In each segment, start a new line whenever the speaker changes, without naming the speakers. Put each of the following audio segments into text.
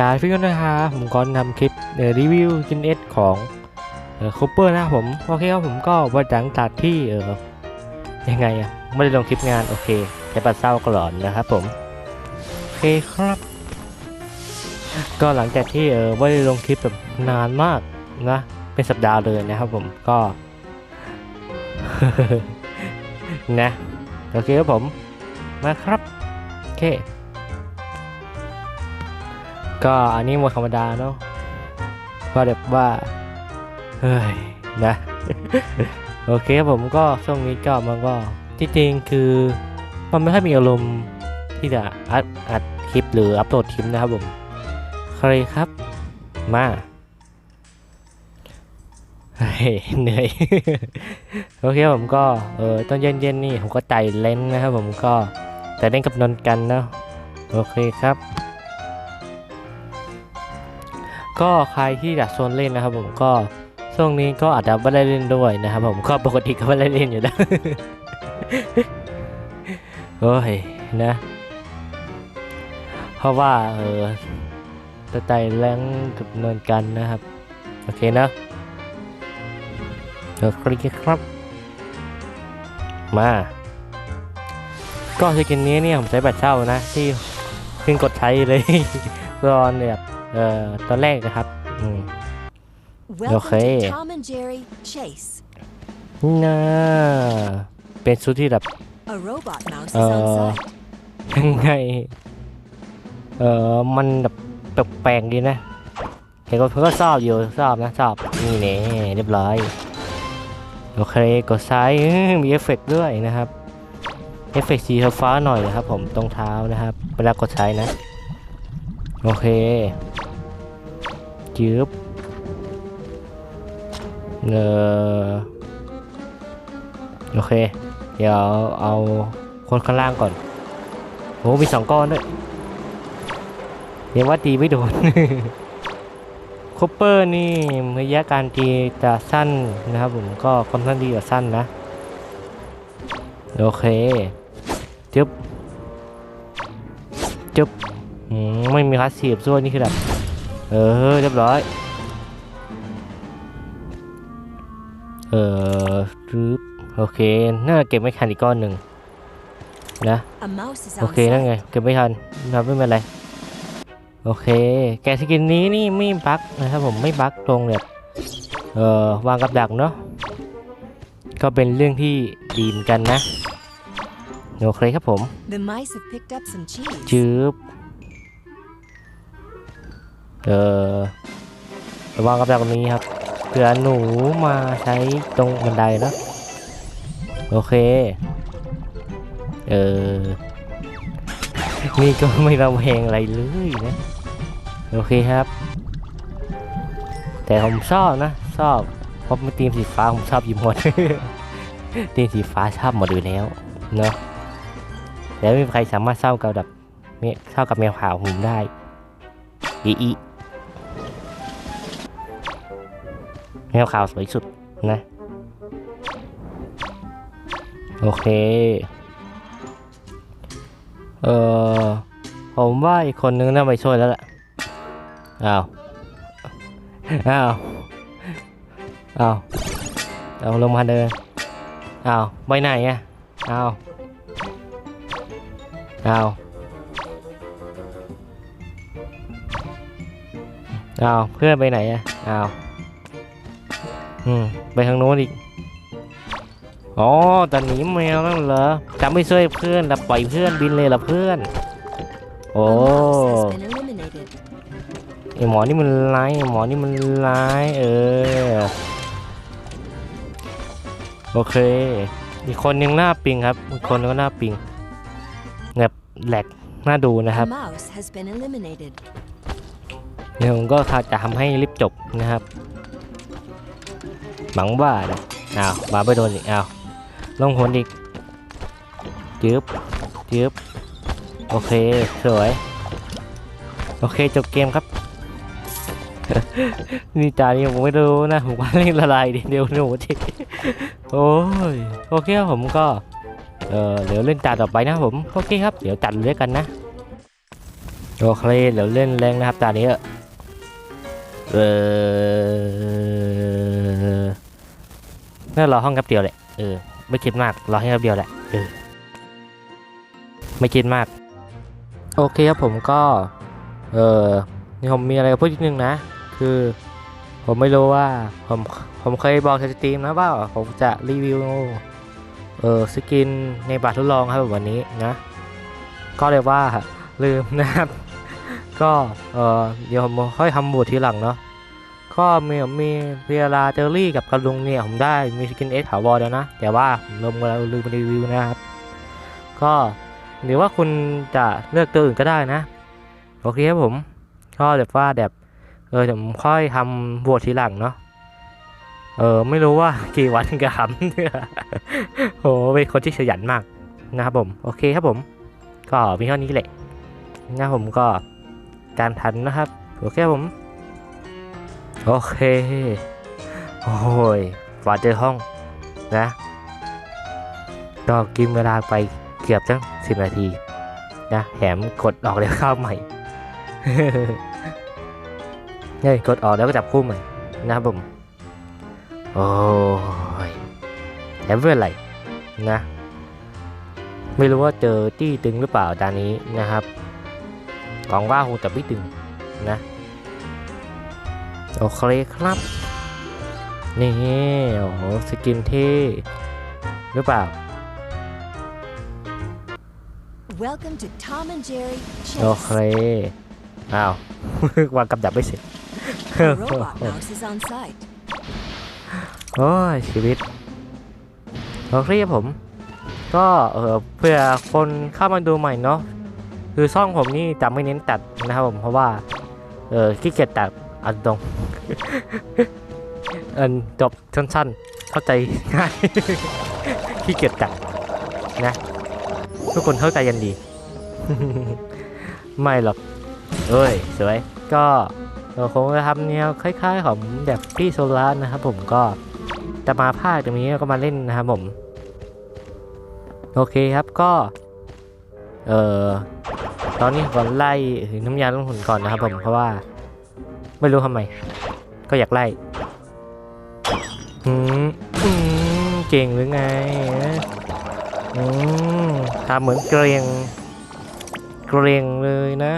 การฟิกนะครับผมก็นำคลิปรีวิวจินเอสของคูเปอร์นะครับผม โอเคครับผมก็วันหลังจากที่เออยังไงอะไม่ได้ลงคลิปงาน โอเคแค่ปัดเศร้าก่อนนะครับผม โอเคครับ ก็หลังจากที่เออไม่ได้ลงคลิปแบบนานมากนะ เป็นสัปดาห์เลยนะครับผมก็นะ โอเคครับผม มาครับ โอเค ก็อันนี้หมดธรรมดาเนาะก็แบบว่าเฮ้ยนะโอเคครับผมก็ช่วงนี้ก็มันก็ที่จริงคือมันไม่ค่อยมีอารมณ์ที่จะอัดอัดคลิปหรืออัปโหลดคลิปนะครับผมใครครับมาเฮ้ยเหนื่อยโอเคผมก็เออตอนเย็นๆนี่ผมก็ไต่เล่นนะครับผมก็แต่เล่นกับนนกันเนาะโอเคครับ ก็ใครที่อยากชวนเล่นนะครับ ผมก็ช่วงนี้ก็อาจจะไม่ได้เล่นด้วยนะครับ ผมก็ปกติก็ไม่ได้เล่นอยู่แล้วโอ้ยนะ เพราะว่าเออจะไตแรงกับเนินกันนะครับ โอเคนะเดี๋ยวคลิกครับ มา ก็สกินนี้เนี่ยผมใช้บัตรเช่านะ ที่เพิ่งกดใช้เลยตอนแบบ เอ่อตอนแรกนะครับอืม
Welcome
Okay.
to Tom and Jerry Chase.
น่าเป็นชุดที่แบบ
A robot mouse is
Uh,
on site.
ยังไง เออมันแบบแปลกๆดีนะ เห็นก็เพิ่งก็ชอบอยู่ชอบนะชอบนี่เน่เรียบร้อย โอเคกดซ้ายอื้อมีเอฟเฟกต์ด้วยนะครับ เอฟเฟกต์สีฟ้าๆหน่อยนะครับผมตรงเท้านะครับ เวลากดใช้นะ โอเค จืบเออโอเค เดี๋ยวเอาคนข้างล่างก่อนโอ้มีสองก้อนด้วยเรียกว่าตีไม่โดนคอปเปอร์นี่ระยะการตีจะสั้นนะครับผมก็ค่อนข้างดีกว่าสั้นนะ โอเคจึ๊บจึ๊บไม่มีพาสซีฟด้วยนี่คือแบบ เออเรียบร้อย เออรึบโอเค น่าจะเก็บไม่ทันอีกก้อนหนึ่งนะ
A mouse is
โอ
on
เค นั่นไง
site.
เก็บไม่ทันนะครับไม่เป็นไร โอเค แกะสกินนี้นี่ไม่บั๊กนะครับผม ไม่บั๊กตรงแบบ เอ่อ วางกับดักเนาะ ก็เป็นเรื่องที่ดีเหมือนกันนะ โอเคครับผม
The mice have picked up some cheese.
จืบ เอ่อวางกับดักนี้ครับเผื่อหนูมาใช้ตรงบันไดนะโอเค เออ นี่ก็ไม่ระแวงอะไรเลยนะ โอเคครับ แต่ผมชอบนะ ชอบเพราะเป็นทีมสีฟ้าผมชอบยิมหมดทีมสีฟ้าชอบหมดอยู่แล้วเนาะแล้วไม่มีใครสามารถเศร้ากับแบบเมียเศร้ากับแมวขาวผมได้อีอี แมวขาวสวยสุดนะ โอเค เออผมว่าอีกคนนึงน่าไปช่วยแล้วล่ะ อ้าว อ้าว อ้าวเอาลงมาเดินอ้าวไปไหนอะอ้าวอ้าวอ้าวเพื่อนไปไหนอะอ้าว อืมไปทางโน้นอีก อ๋อตอนหนี้แมวนั่นเหรอจะไม่ช่วยเพื่อนแต่ปล่อยเพื่อนบินเลยเหรอเพื่อน โอ้
A mouse has been eliminated.
ไอหมอนี่มันร้ายไอหมอนี่มันร้ายเออ โอเค อีกคนยังหน้าปิงครับ อีกคนก็หน้าปิงแบบแหลกน่าดูนะครับ
A mouse has been eliminated.
เดี๋ยวผมก็จะทำให้รีบจบนะครับ หวังว่านะอ้าวมาไปโดนอีกอ้าวลงหนอีกจืบจืบโอเคสวยโอเคจบเกมครับ นี่จานี่ผมไม่รู้นะผมว่าเล่นละลายดิเดี๋ยวหนูทีโอ้ยโอเคผมก็เออเดี๋ยวเล่นตาต่อไปนะผมโอเคครับเดี๋ยวจัดเลยกันนะโอเคเดี๋ยวเล่นแรงนะครับตอนนี้เออ อน่ารอห้องแป๊บเดียวแหละเออไม่คิดมากรอให้แป๊บเดียวแหละเออไม่คิดมาก โอเคครับผมก็ เออนี่ผมมีอะไรพูดนิดนึงนะ คือ ผมไม่รู้ว่าผมผมเคยบอกในสตรีมนะว่าผมจะรีวิวเออสกินในบัตรทดลองครับวันนี้นะ ก็เลยว่าลืมนะครับ ก็เออเดี๋ยวผมค่อยทำบูททีหลังเนาะ ก็มีมีเวลาเจอรี่กับกระลุงเนี่ยผมได้มีสกินเอสถาวรแล้วนะ แต่ว่าผมลืมลืมรีวิวนะครับ ก็หรือว่าคุณจะเลือกตัวอื่นก็ได้นะ โอเคครับผมก็แบบว่าแบบเออเดี๋ยวผมค่อยทำบวชทีหลังเนาะเออไม่รู้ว่ากี่วันจะทำเนี่ยโหเป็นคนที่ขยันมากนะครับผม โอเคครับผม ก็มีเท่านี้แหละนะผมก็การทันนะครับ โอเคครับผม โอเค โอ้ยฝ่าเจอห้องนะ ก็กินเวลาไปเกือบตั้งสิบนาที นะแถมกดออกแล้วเข้าใหม่เฮ้ยกดออกแล้วก็จับคู่ใหม่นะครับผมโอ้ยแถมเพื่ออะไรนะ ไม่รู้ว่าเจอตี้ตึงหรือเปล่าดานนี้นะครับหวังว่าคงจะไม่ตึงนะ โอเคครับ นี่โอ้โหสกินเท่หรือเปล่า
Welcome to Tom and Jerry
โอ
Chase.
เคอ้าววางกับดักไม่เสร็จ
A robot mouse is on site.
โอ้ยชีวิตโอเคครับผม ก็เออเพื่อคนเข้ามาดูใหม่เนาะคือช่องผมนี่จะไม่เน้นตัดนะครับผมเพราะว่าเออขี้เกียจตัด อันตรงอันจบสั้นๆ เข้าใจง่ายขี้เกียจตัดนะ ทุกคนเข้าใจกันดี ไม่หรอก เอ้ย สวย ก็เออคงจะทำแนวคล้าย ๆ ของแบบพี่โซลาร์นะครับผมก็จะมาภาคตรงนี้ก็มาเล่นนะครับผม โอเคครับก็ เอ่อตอนนี้ก่อนไล่น้ำยาลงหุ่นก่อนนะครับผมเพราะว่า ไม่รู้ทำไม ก็อยากไล่อืมอืมเก่งหรือไงอืมทำเหมือนเกรียง เกรียงเลยนะ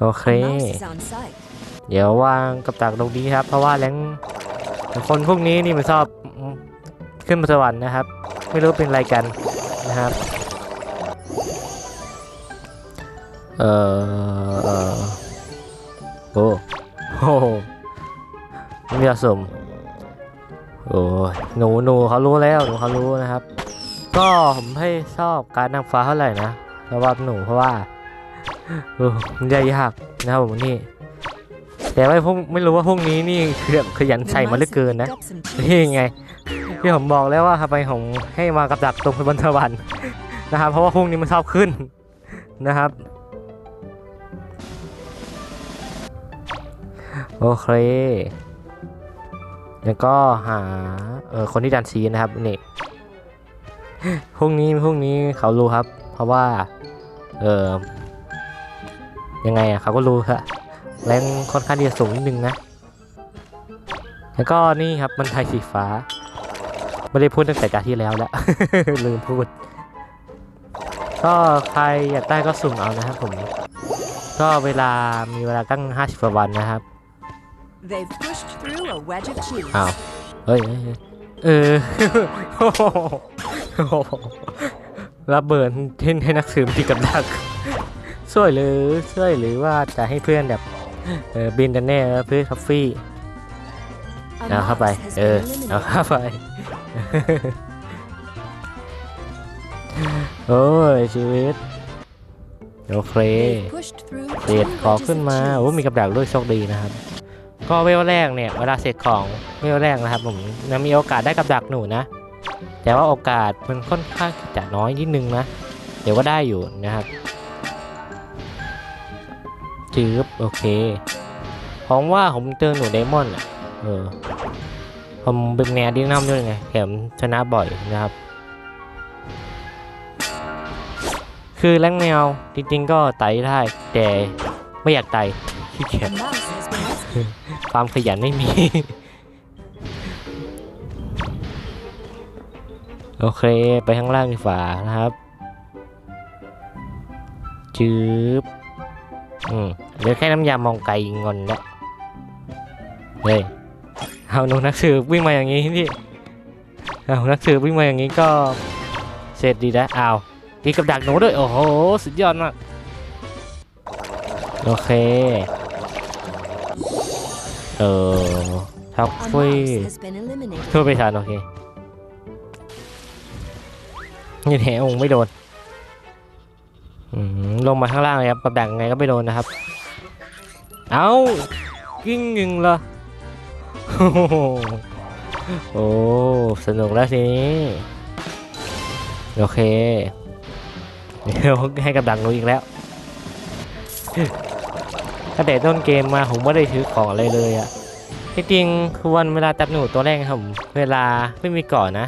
โอเค
A mouse is on site.
เดี๋ยววางกับดักตรงนี้ครับ เพราะว่าแรงคนพวกนี้นี่มันชอบขึ้นมาสวรรค์นะครับ ไม่รู้เป็นอะไรกันนะครับ เออเออโอ้โหไม่ยอมสมโอ้ยหนูหนูเขารู้แล้วหนูเขารู้นะครับ ก็ผมให้ชอบการนางฟ้าเท่าไหร่นะสำหรับหนูเพราะว่าเออมันได้ยากนะครับผมนี่ แต่ว่าพวกไม่รู้ว่าพวกนี้นี่คือขยันใส่มาเหลือเกินนะนี่ไงที่ผมบอกแล้วว่าทำไมผมให้มากับดักตรงบนสวรรค์นะครับ เพราะว่าพวกนี้มันชอบขึ้นนะครับ โอเค แล้วก็หา เออคนที่ดันซีนะครับ นี่พวกนี้พวกนี้เขารู้ครับ เพราะว่า เออยังไงอะเขาก็รู้ครับแรงค่อนข้างที่จะสูงนิดนึงนะ แล้วก็นี่ครับมันไทยสีฟ้า ไม่ได้พูดตั้งแต่จากที่แล้วแล้ว ลืมพูด ก็ใครอยากได้ก็สุ่มเอานะครับผม ก็เวลามีเวลาตั้ง50กว่าวันนะครับ
They've pushed through a wedge of cheese.
อ้าวเฮ้ยเฮ้ยเฮ้ยเออ โอ้โหระเบิดเท่นให้นักสืบที่กับดักช่วยหรือช่วยหรือว่าจะให้เพื่อนแบบเออบินกันแน่เพื่อทัฟฟี่
A
เอาเข้าไป
mouse has
เออ
been
เอา
eliminated.
เข้าไป โอ้ย ชีวิต โอเค
They've pushed through
เสร็จ
two
ขอ
wedges
ขึ้น
of
มา
cheese.
โอ้มีกับดักด้วยโชคดีนะครับ ก็เวลแรกเนี่ยเวลาเสร็จของเวลแรกนะครับผมยังมีโอกาสได้กับดักหนูนะ แต่ว่าโอกาสมันค่อนข้างจะน้อยนิดนึงนะ เดี๋ยวก็ได้อยู่นะครับจืบโอเคผมว่าผมเจอหนูไดมอนด์อะเออผมเป็นแนวดิ้งน้ำด้วยไงแถมชนะบ่อยนะครับ คือแรงแมวจริงๆก็ไต่ได้แต่ไม่อยากไต่ขี้เกียจ ความขยันไม่มี โอเค ไปข้างล่างดีกว่านะครับจืบอืมเหลือแค่น้ำยามองไกลงอนแล้วเฮ้ยเอาหนูนักสืบวิ่งมาอย่างนี้นี่เอานักสืบวิ่งมาอย่างนี้ก็เสร็จดีนะอ้าวมีกับดักหนูด้วย โอ้โห สุดยอดมาก โอเค เออทักฟี่
mouse has been eliminated.
ทั่วไปทันโอเคนี่แหงไม่โดนลงมาข้างล่างเลยครับกับดักไงก็ไม่โดนนะครับ เอากิ้งยิงเหรอโอ้โหโอ้สนุกแล้วทีนี้โอเคเดี๋ยวให้กับดักหนูอีกแล้ว ตั้งแต่ต้นเกมมาผมไม่ได้ถือของอะไรเลยอะจริงๆคือวันเวลาจับหนูตัวแรกครับผมเวลาไม่มีเกาะนะ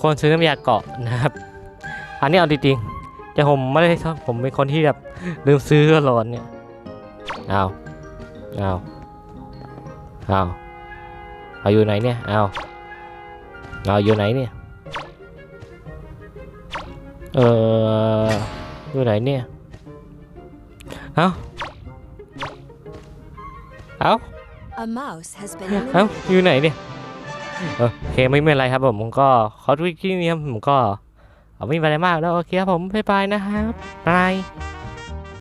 คนซื้อน้ำยาเกาะนะครับ อันนี้เอาจริงๆแต่ผมไม่ได้ชอบผมเป็นคนที่แบบลืมซื้อตลอดเนี่ยเอาเอาเอาเอาอยู่ไหนเนี่ยเอาเอาอยู่ไหนเนี่ยเอออยู่ไหนเนี่ยเอ้า เอา
A mouse has been
เอ้า
eliminated.
อยู่ไหนเนี่ยเออโอเคไม่เป็นไรครับผมผมก็ขอทุกที่นี้ครับผมก็เอาไม่เป็นไรมากแล้วโอเคครับผมบ๊ายบายนะครับบาย